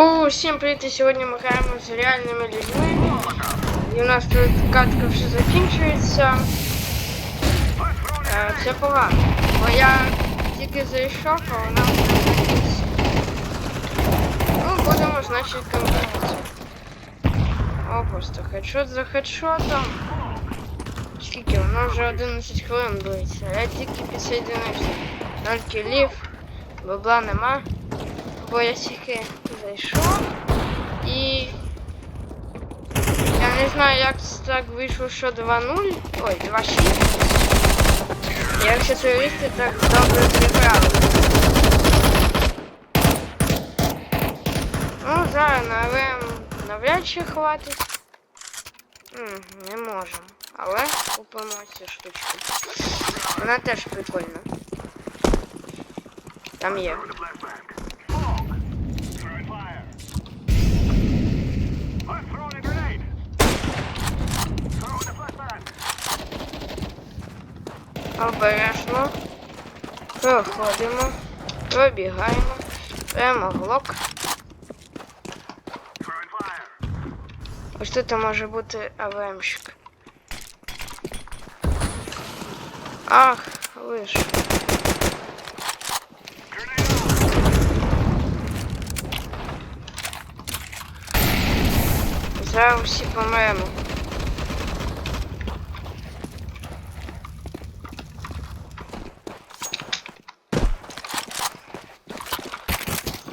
Усім привіт! І Сьогодні ми граємо з реальними людьми. І у нас тут катка вже закінчується. Е, Це погано. Бо я тільки зайшов, а вона вже. Ну, будемо, значить, контактувати. О, просто хедшот за хедшотом. Скільки? Воно вже 11 хвилин длиться. Я тільки підсоєдинився. Ноль кілів, бабла нема. Бо я зайшов і я не знаю як це так вийшло, що 2-0. Ой, 2-6. Якщо терористи так добре зіграли. Ну, зараз на РМ навряд чи хватить. Не можемо. Але купимо цю штучку. Вона теж прикольна. Там є. Обережно. Проходимо. Пробігаємо. Прямо глок. Ось тут може бути АВМщик. Ах, лиш. Зараз всі помремо.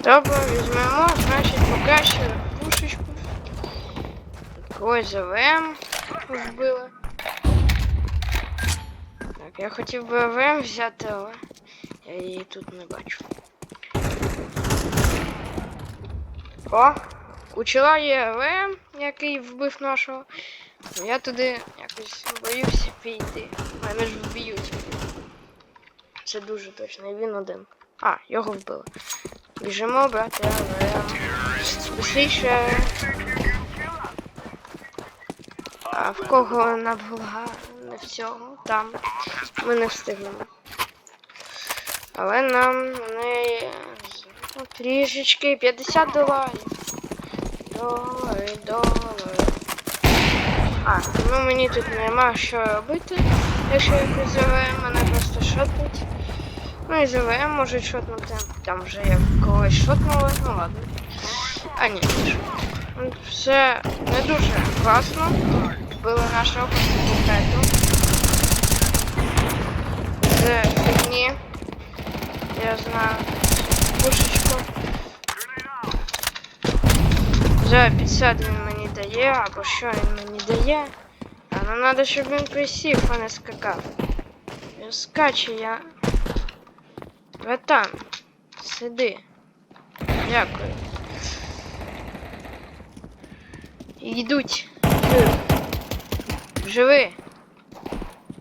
Добре, візьмемо, значить покращили пушечку. Когось АВМ вбили. Так, я хотів би АВМ взяти, але я її тут не бачу. О! У чола є АВМ, який вбив нашого. Я туди якось боюся піти. Мене ж вб'ють. Це дуже точно, він один. А, його вбили. Біжимо, брати АВМ. Быстріше. А в кого набула не всього, там ми не встигнемо. Але нам не ну, трішечки 50 доларів. Долари, долари. А, ну мені тут нема що робити. Якщо якось ЗВМ, мене просто шотнуть. Ну і ЗВМ може шотнути. Там вже як когось шотнули, ну ладно. А ні, шотнули. Все не дуже класно. Було нашого контенту. З фігні. Я знаю. Пушечку. За 50 він мені дає, або що він мені дає. А ну треба, щоб він присів, а не скакав. Він скаче, я. Братан, сиди. Дякую. Йдуть. Жив. Живи.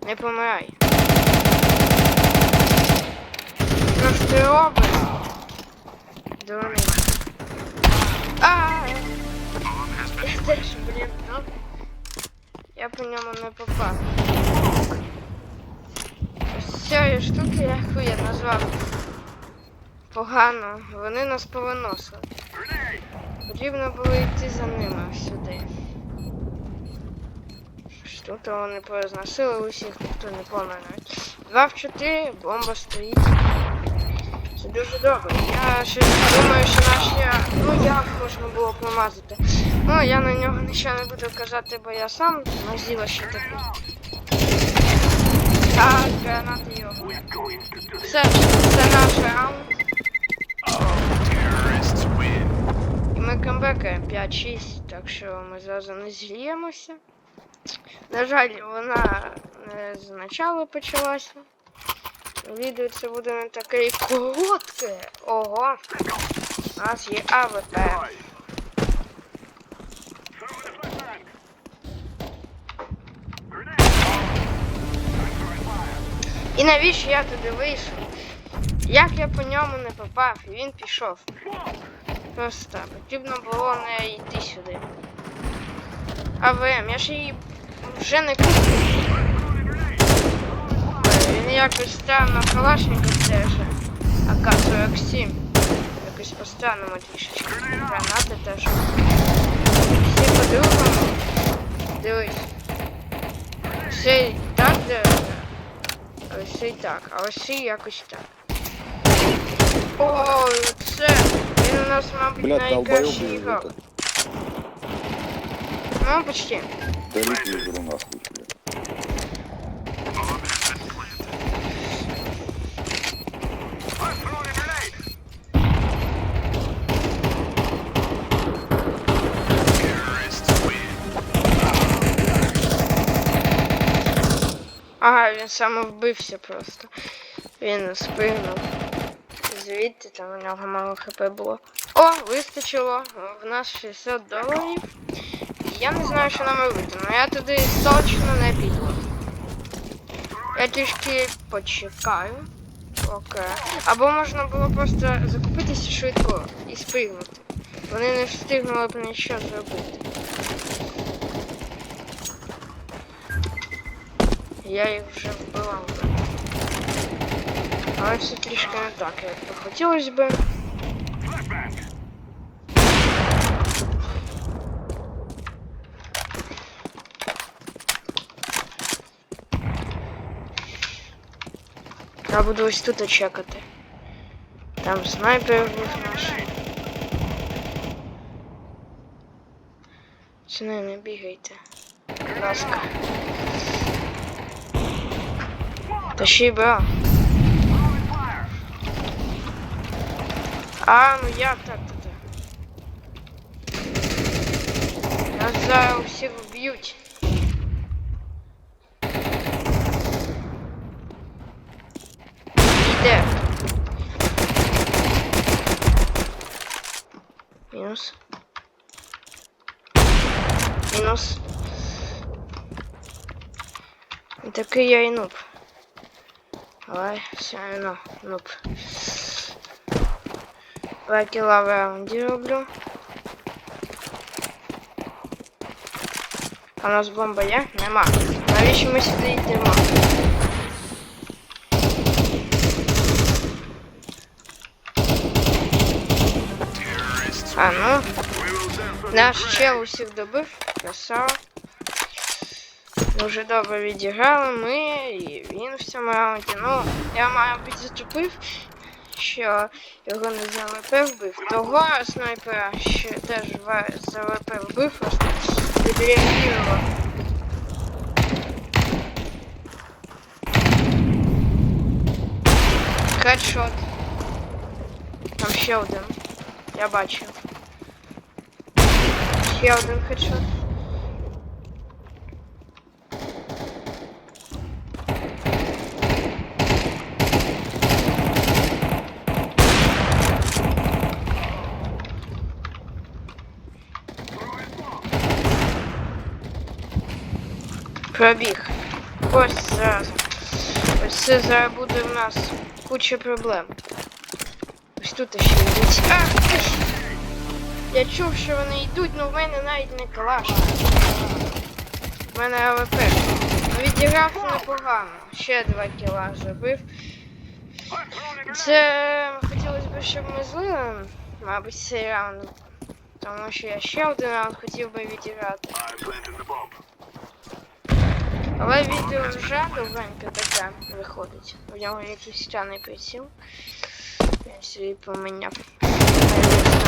Не помирай. Що ж ти робиш? Дурний. А! Я теж, блін, ну. Я по ньому не попав. Цієї штуки, яку я назвав погано, вони нас повиносили. Потрібно було йти за ними сюди. Тут вони порозносили усіх, ніхто не помер. Два в чотири, бомба стоїть. Це дуже добре. Я ще думаю, що наші... Ну як можна було промазати. Ну, я на нього нічого не буду казати, бо я сам назіла ще такий. Так, гранати його. Все, це наш раунд. І ми камбекаємо 5-6, так що ми зразу не зліємося. На жаль, вона не з почалася. Відео це буде не таке коротке. Ого. У нас є АВП. І навіщо я туди вийшов? Як я по ньому не попав, і він пішов. Просто потрібно було не йти сюди. АВМ, я ж її вже не купив. Він якось там на калашниках теж. АК-47. якось постанемо трішечки. Гранати теж. Всі по-другому. Дивись. Все так деревне. А ось це і так. А ось це якось так. О, це! Він у нас, мабуть, Бля, найкращий долбоёбы ігрок. этот. Ну, почти. Да він саме вбився просто. Він спригнув. Звідти там у нього мало хп було. О, вистачило. В нас 60 доларів. Я не знаю, що нам робити, але я туди точно не піду. Я трішки почекаю. Окей. Або можна було просто закупитися швидко і спригнути. Вони не встигнули б нічого зробити. Я їх вже вбила. вже. Але все трішки не так, як би хотілося би. Я буду ось тут чекати. Там снайпер був наш. Ціни не бігайте. Будь ласка. Та ще й бра. А, ну як так то Нас зараз усіх вб'ють. Іде. Мінус. Мінус. Такий я і нуб. Давай, все одно, нуб. Два кіла в раунді роблю. А у нас бомба є? Нема. Навіщо ми сюди йдемо? А ну. Наш чел усіх добив. Красава. Дуже добре відіграли ми, і він в цьому раунді. Ну, я, мабуть, зачепив, що його не за ВП вбив. Того снайпера ще теж в- за ВП вбив, просто відреагував. Хедшот. Там ще один. Я бачу. Ще один хедшот. Пробіг. Ось зараз. Ось це зараз буде в нас куча проблем. Ось тут ще йдуть. Ти! Я чув, що вони йдуть, але в мене навіть не калаш. В мене АВП. Ну, Відіграв непогано. Ще два кіла забив. Це хотілося б, щоб ми злили, мабуть, цей раунд. Тому що я ще один раунд хотів би відіграти. Але відео вже довгенько таке виходить. У нього якийсь стяний приціл. Я собі поміняв.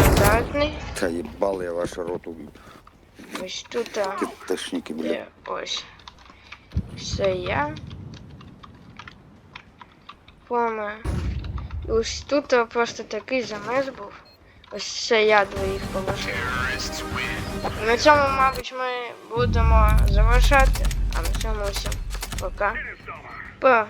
Стандартний. Та ебал я ваш рот убил. Ось тут а, Тошники, бля. ось. Це я. Поме. І ось тут просто такий замес був. Ось це я двоїх положив. На цьому, мабуть, ми будемо завершати. А на цьому все. Пока. Пока.